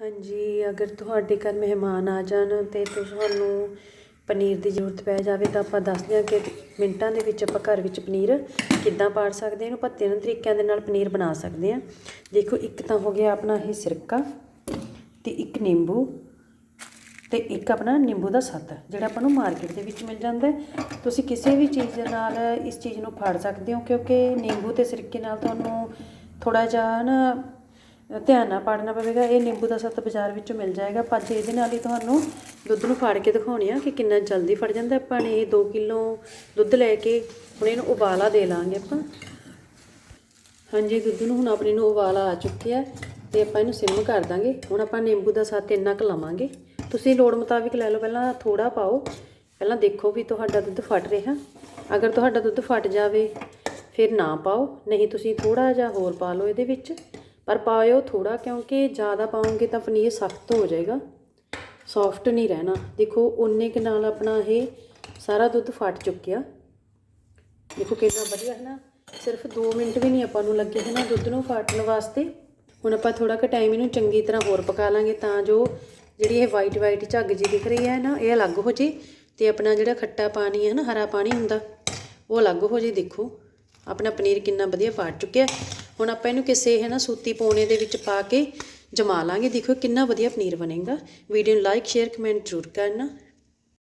ਹਾਂਜੀ, ਅਗਰ ਤੁਹਾਡੇ ਘਰ ਮਹਿਮਾਨ ਆ ਜਾਣ ਤੇ ਤੁਹਾਨੂੰ ਪਨੀਰ ਦੀ ਜ਼ਰੂਰਤ ਪੈ ਜਾਵੇ ਤਾਂ ਆਪਾਂ ਦੱਸਦੇ ਹਾਂ ਕਿ ਮਿੰਟਾਂ ਦੇ ਵਿੱਚ ਆਪਾਂ ਘਰ ਵਿੱਚ ਪਨੀਰ ਕਿੱਦਾਂ ਪਾੜ ਸਕਦੇ ਇਹਨੂੰ ਆਪਾਂ ਤਿੰਨ ਤਰੀਕਿਆਂ ਦੇ ਨਾਲ ਪਨੀਰ ਬਣਾ ਸਕਦੇ ਹਾਂ। ਦੇਖੋ, ਇੱਕ ਤਾਂ ਹੋ ਗਿਆ ਆਪਣਾ ਇਹ ਸਿਰਕਾ ਅਤੇ ਇੱਕ ਨਿੰਬੂ ਤੇ ਇੱਕ ਆਪਣਾ ਨਿੰਬੂ ਦਾ ਸੱਤ, ਜਿਹੜਾ ਆਪਾਂ ਨੂੰ ਮਾਰਕੀਟ ਦੇ ਵਿੱਚ ਮਿਲ ਜਾਂਦਾ ਤੁਸੀਂ ਕਿਸੇ ਵੀ ਚੀਜ਼ ਦੇ ਨਾਲ ਇਸ ਚੀਜ਼ ਨੂੰ ਫੜ ਸਕਦੇ ਹੋ ਕਿਉਂਕਿ ਨਿੰਬੂ ਤੇ ਸਿਰਕੇ ਨਾਲ ਤੁਹਾਨੂੰ ਥੋੜਾ ਜਿਹਾ ਨਾ ਧਿਆਨ ਨਾਲ ਪਾੜਨਾ ਪਵੇਗਾ, ਇਹ ਨਿੰਬੂ ਦਾ ਸੱਤ ਬਾਜ਼ਾਰ ਵਿੱਚੋਂ ਮਿਲ ਜਾਏਗਾ। ਪਰ ਜੇ ਇਹਦੇ ਨਾਲ ਹੀ ਤੁਹਾਨੂੰ ਦੁੱਧ ਨੂੰ ਫਾੜ ਕੇ ਦਿਖਾਉਣੀ ਆ ਕਿ ਕਿੰਨਾ ਜਲਦੀ ਫੜ ਜਾਂਦਾ। ਆਪਾਂ ਨੇ ਇਹ 2 ਕਿਲੋ ਦੁੱਧ ਲੈ ਕੇ ਹੁਣ ਇਹਨੂੰ ਉਬਾਲਾ ਦੇ ਲਾਂਗੇ ਆਪਾਂ। ਹਾਂਜੀ, ਦੁੱਧ ਨੂੰ ਹੁਣ ਆਪਣੇ ਨੂੰ ਉਬਾਲਾ ਆ ਚੁੱਕਿਆ ਤੇ ਆਪਾਂ ਇਹਨੂੰ ਸਿਮ ਕਰ ਦਾਂਗੇ। ਹੁਣ ਆਪਾਂ ਨਿੰਬੂ ਦਾ ਸੱਤ ਇੰਨਾ ਕੁ ਲਵਾਂਗੇ। ਤੁਸੀਂ ਲੋੜ ਮੁਤਾਬਿਕ ਲੈ ਲਓ, ਪਹਿਲਾਂ ਥੋੜਾ ਪਾਓ। ਪਹਿਲਾਂ ਦੇਖੋ ਵੀ ਤੁਹਾਡਾ ਦੁੱਧ ਫਟ ਰਿਹਾ। ਅਗਰ ਤੁਹਾਡਾ ਦੁੱਧ ਫਟ ਜਾਵੇ, ਫਿਰ ਨਾ ਪਾਓ। ਨਹੀਂ, ਤੁਸੀਂ ਥੋੜਾ ਜਿਹਾ ਹੋਰ ਪਾ ਲਓ ਇਹਦੇ ਵਿੱਚ। ਪਰ ਪਾਇਓ ਥੋੜਾ ਕਿਉਂਕਿ ਜ਼ਿਆਦਾ ਪਾਉਂਗੇ ਤਾਂ ਪਨੀਰ ਸਖਤ ਹੋ ਜਾਏਗਾ। ਸੌਫਟ ਨਹੀਂ ਰਹਿਣਾ। ਦੇਖੋ ਉਨੇ ਕੁ ਨਾਲ ਆਪਣਾ ਇਹ ਸਾਰਾ ਦੁੱਧ ਫਟ ਚੁੱਕਿਆ। ਦੇਖੋ ਕਿੰਨਾ ਵਧੀਆ ਹੈ ਨਾ। ਸਿਰਫ 2 ਮਿੰਟ ਵੀ ਨਹੀਂ ਆਪਾਂ ਨੂੰ ਲੱਗੇ ਹੈ ਨਾ ਦੁੱਧ ਨੂੰ ਫਾਟਣ ਵਾਸਤੇ। ਹੁਣ ਆਪਾਂ ਥੋੜਾ ਕੁ ਟਾਈਮ ਇਹਨੂੰ ਚੰਗੀ ਤਰ੍ਹਾਂ ਹੋਰ ਪਕਾ ਲਾਂਗੇ ਤਾਂ ਜੋ ਜਿਹੜੀ ਇਹ ਵਾਈਟ ਵਾਈਟ ਝੱਗ ਜੀ ਦਿਖ ਰਹੀ ਹੈ ਨਾ, ਇਹ ਅਲੱਗ ਹੋ ਜੇ। ਤੇ ਆਪਣਾ ਜਿਹੜਾ ਖੱਟਾ ਪਾਣੀ ਹੈ ਨਾ, ਹਰਾ ਪਾਣੀ ਹੁੰਦਾ, ਉਹ ਅਲੱਗ ਹੋ ਜੇ ਦੇਖੋ। ਆਪਣਾ ਪਨੀਰ ਕਿੰਨਾ ਵਧੀਆ ਫਾਟ ਚੁੱਕਿਆ। ਹੁਣ ਆਪਾਂ ਇਹਨੂੰ ਕਿਸੇ, ਹੈ ਨਾ, ਸੂਤੀ ਪੋਣੇ ਦੇ ਵਿੱਚ ਪਾ ਕੇ ਜਮਾ ਲਾਂਗੇ। ਦੇਖੋ ਕਿੰਨਾ ਵਧੀਆ ਪਨੀਰ ਬਣੇਗਾ। ਵੀਡੀਓ ਨੂੰ ਲਾਈਕ ਸ਼ੇਅਰ ਕਮੈਂਟ ਜ਼ਰੂਰ ਕਰਨਾ।